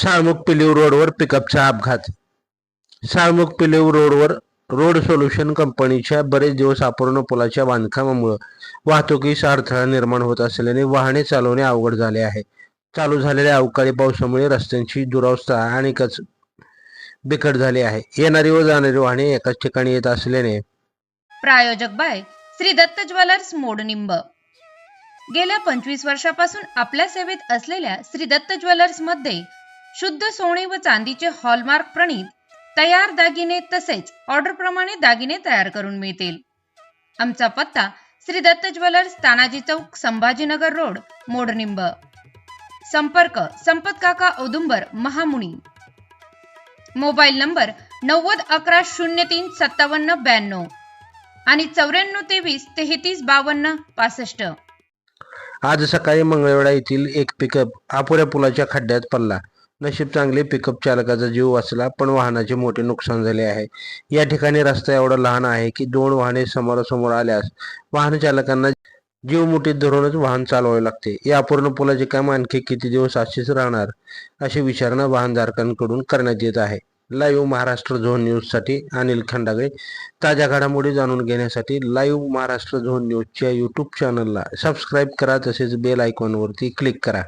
साळमुख पिलीव रोडवर पिकअपचा अपघात. साळमुख पिलीव रोडवर रोड सोल्युशन कंपनीच्या बरेच दिवस अपूर्ण पुलाच्या बांधकामामुळे वाहतुकीस अडथळा निर्माण होत असल्याने वाहने चालवणे अवघड झाले आहे. चालू झालेल्या अवकाळी पावसामुळे रस्त्यांची दुरावस्था आणि कच बिकट झाली आहे. येणारी व जाणारी वाहने एकाच ठिकाणी येत असल्याने प्रायोजक बाय श्री दत्त ज्वेलर्स मोडनिंब गेल्या पंचवीस वर्षापासून आपल्या सेवेत असलेल्या श्री दत्त ज्वेलर्समध्ये शुद्ध सोने व चांदीचे हॉलमार्क प्रणीत तयार दागिने तसेच ऑर्डर प्रमाणे दागिने तयार करून मिळतील. आमचा पत्ता श्री दत्त ज्वेलर्स तानाजी चौक संभाजीनगर रोड मोडनिंब. संपर्क संपत काका औदुंबर महामुनी. मोबाईल नंबर नव्वद अकरा शून्य तीन सत्तावन्न ब्याण्णव आणि चौऱ्याण्णव तेवीस तेहतीस बावन्न पासष्ट. आज सकाळी मंगळवेढा येथील एक पिकअप अपुऱ्या पुलाच्या खड्ड्यात पडला. नशीब चांगले पिकअप चालकाचा जीव वाचला पण वाहनाचे मोठे नुकसान झाले आहे. या ठिकाणी रस्ता एवढा लहान आहे की दोन वाहने समोरासमोर आल्यास वाहन चालकांना जीव मुठीत धरूनच वाहन चालवावे लागते. या अपूर्ण पुलाचे काम आणखी किती दिवस असेच राहणार अशी विचारणा वाहनधारकांकडून करण्यात येत आहे. लाईव्ह महाराष्ट्र झोन न्यूजसाठी अनिल खंडागळे ताज्या घडामोडी जाणून घेण्यासाठी लाईव्ह महाराष्ट्र झोन न्यूजच्या यूट्यूब चॅनलला सबस्क्राईब करा तसेच बेल आयकॉनवरती क्लिक करा.